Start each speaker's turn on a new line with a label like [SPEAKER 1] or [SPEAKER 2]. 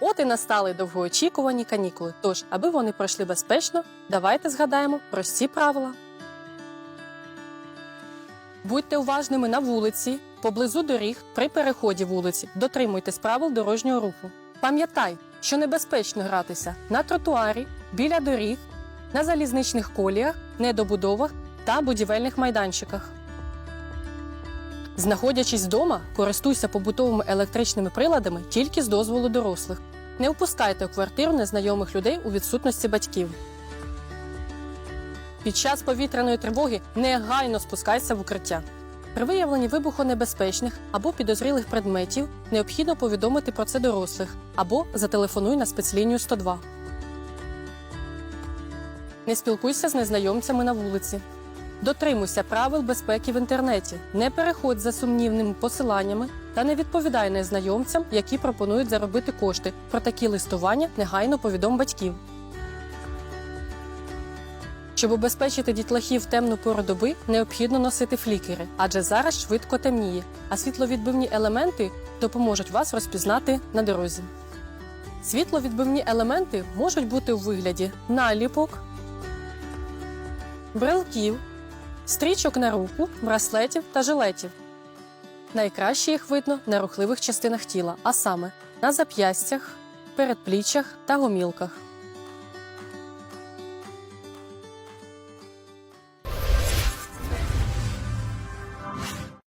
[SPEAKER 1] От і настали довгоочікувані канікули. Тож, аби вони пройшли безпечно, давайте згадаємо прості правила. Будьте уважними на вулиці, поблизу доріг, при переході вулиці. Дотримуйтесь правил дорожнього руху. Пам'ятай, що небезпечно гратися на тротуарі, біля доріг, на залізничних коліях, недобудовах та будівельних майданчиках. Знаходячись вдома, користуйся побутовими електричними приладами тільки з дозволу дорослих. Не впускайте у квартиру незнайомих людей у відсутності батьків. Під час повітряної тривоги негайно спускайся в укриття. При виявленні вибухонебезпечних або підозрілих предметів необхідно повідомити про це дорослих або зателефонуй на спецлінію 102. Не спілкуйся з незнайомцями на вулиці. Дотримуйся правил безпеки в інтернеті, не переходь за сумнівними посиланнями та не відповідай незнайомцям, які пропонують заробити кошти. Про такі листування негайно повідом батьків. Щоб убезпечити дітлахів темну пору доби, необхідно носити флікери, адже зараз швидко темніє, а світловідбивні елементи допоможуть вас розпізнати на дорозі. Світловідбивні елементи можуть бути у вигляді наліпок, брелків, стрічок на руку, браслетів та жилетів. Найкраще їх видно на рухливих частинах тіла, а саме на зап'ястях, передпліччях та гомілках.